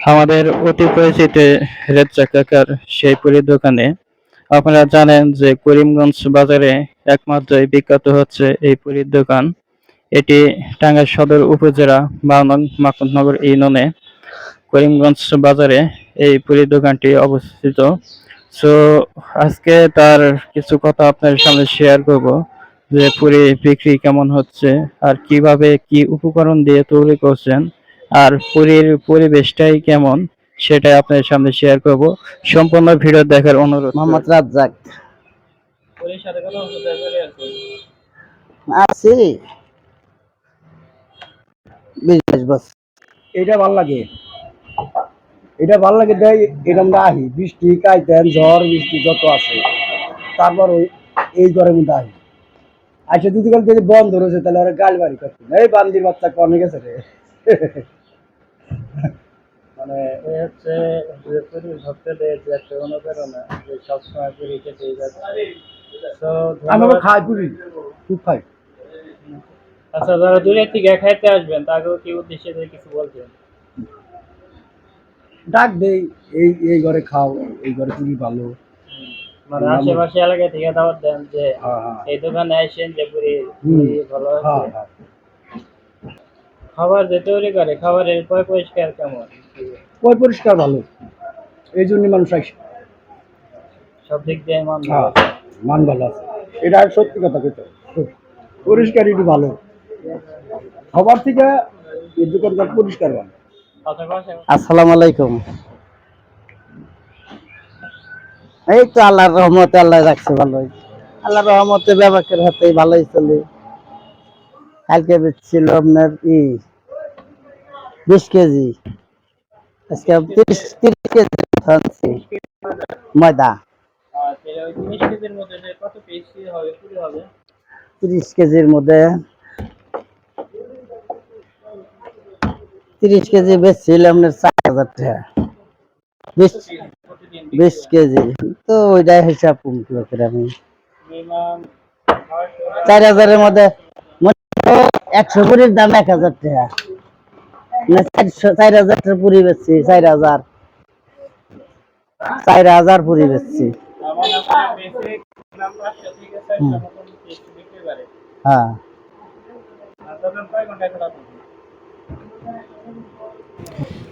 আমাদের অতি পরিচিত রেজ্জা কাকার সেই পুরীর দোকানে। আপনারা জানেন যে করিমগঞ্জ বাজারে একমাত্র বিখ্যাত হচ্ছে এই পুরীর দোকান। এটি টাঙ্গাইল সদর উপজেলা বারো নং মাকননগর ইউনিয়নে করিমগঞ্জ বাজারে এই পুরীর দোকানটি অবস্থিত। সো আজকে তার কিছু কথা আপনার সামনে শেয়ার করব যে পুরি বিক্রি কেমন হচ্ছে আর কীভাবে কি উপকরণ দিয়ে তৈরি করছেন। আর পুরীর পরিবেশটাই কেমন সেটাই আপনার সামনে শেয়ার করব। সম্পূর্ণ ভিডিও দেখার অনুরোধ। মোহাম্মদ রাজ্জাক। আছি। এটা ভালো লাগে। এটা ভালো লাগে দেয় আহি। বৃষ্টি কাইতেন ঝড় বৃষ্টি যত আছে। তারপর ওই এই ঘরের মধ্যে আহি। আচ্ছা যদি কাল যদি বন্ধ রয়েছে তাহলে ওরা গাল বাড়ি করছে। এই বান্দির বাচ্চা কনে গেছে রে। মানে এই হচ্ছে ভক্তদের যে একটা অনুপ্রেরণা যে সবসময় পুরী খেতে যাচ্ছে তো আমি খাই পুরি খুব খাই। আচ্ছা যারা দূরে থেকে খাইতে আসবেন তাকেও কি উদ্দেশ্যে কিছু বলছেন ডাক দেই এই এই ঘরে খাও এই ঘরে পুরি ভালো। মানে আশেপাশে এলাকা থেকে দাওয়াত দেন যে হ্যাঁ হ্যাঁ। এই দোকানে আসেন যে পুরি ভালো আছে। হ্যাঁ। খাবার যে তৈরি করে খাবারের পয় পরিষ্কার কেমন? ওই পরিষ্কার ভালো। এই জন্য মানুষ আসে। সব দিক দিয়ে মান হ্যাঁ মান ভালো আছে। এটা সত্যি কথা হবে। পরিষ্কার একটু ভালো। সবার থেকে এই দোকানদার পরিষ্কার ভালো। আসসালামু আলাইকুম। এই তো আল্লাহর রহমতে আল্লাহ রাখছে ভালোই। আল্লাহর রহমতে ব্যবসার হাতে ভালোই চলে। কালকে ছিল আপনার ই বিশ কেজি আজকে তিরিশ তিরিশ কেজি আনছি ময়দা ওই তিরিশ কেজির মধ্যে যে কত পিস হবে পুরি হবে তিরিশ কেজির মধ্যে তিরিশ কেজি বেচছিল আপনার চার হাজার টাকা বিশ প্রতিদিন বিশ কেজি তো ওইটাই হিসাব করে আমি মিনিমাম চার হাজারের মধ্যে মনে করো একশো পুরির দাম এক হাজার টাকা মানে চার হাজার পুরি বেচছি চার হাজার। চার হাজার পুরি বেচছি হ্যাঁ।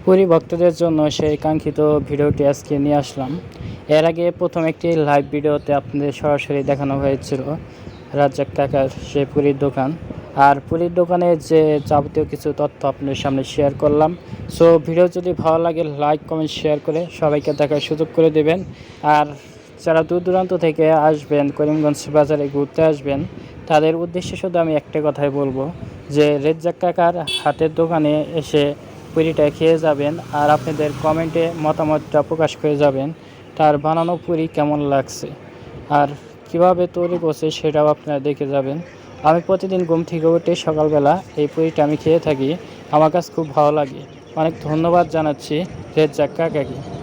পুরী ভক্তদের জন্য সেই কাঙ্ক্ষিত ভিডিওটি আজকে নিয়ে আসলাম। এর আগে প্রথম একটি লাইভ ভিডিওতে আপনাদের সরাসরি দেখানো হয়েছিল রাজ্জাক কাকার সেই পুরীর দোকান। আর পুরীর দোকানের যে যাবতীয় কিছু তথ্য আপনাদের সামনে শেয়ার করলাম। সো ভিডিও যদি ভালো লাগে লাইক কমেন্ট শেয়ার করে সবাইকে দেখার সুযোগ করে দেবেন। আর যারা দূর দূরান্ত থেকে আসবেন, করিমগঞ্জ বাজারে ঘুরতে আসবেন, তাদের উদ্দেশ্যে শুধু আমি একটা কথাই বলব যে, রেজ্জাক কাকার হাতের দোকানে এসে পুরিটা খেয়ে যাবেন আর আপনাদের কমেন্টে মতামতটা প্রকাশ করে যাবেন তার বানানো পুরি কেমন লাগছে। আর কীভাবে তৈরি করছে সেটাও আপনারা দেখে যাবেন। আমি প্রতিদিন ঘুম থেকে উঠে সকালবেলা এই পুরিটা আমি খেয়ে থাকি। আমার কাছে খুব ভালো লাগে। অনেক ধন্যবাদ জানাচ্ছি। রেজ রেজ্জাক কাকাকে।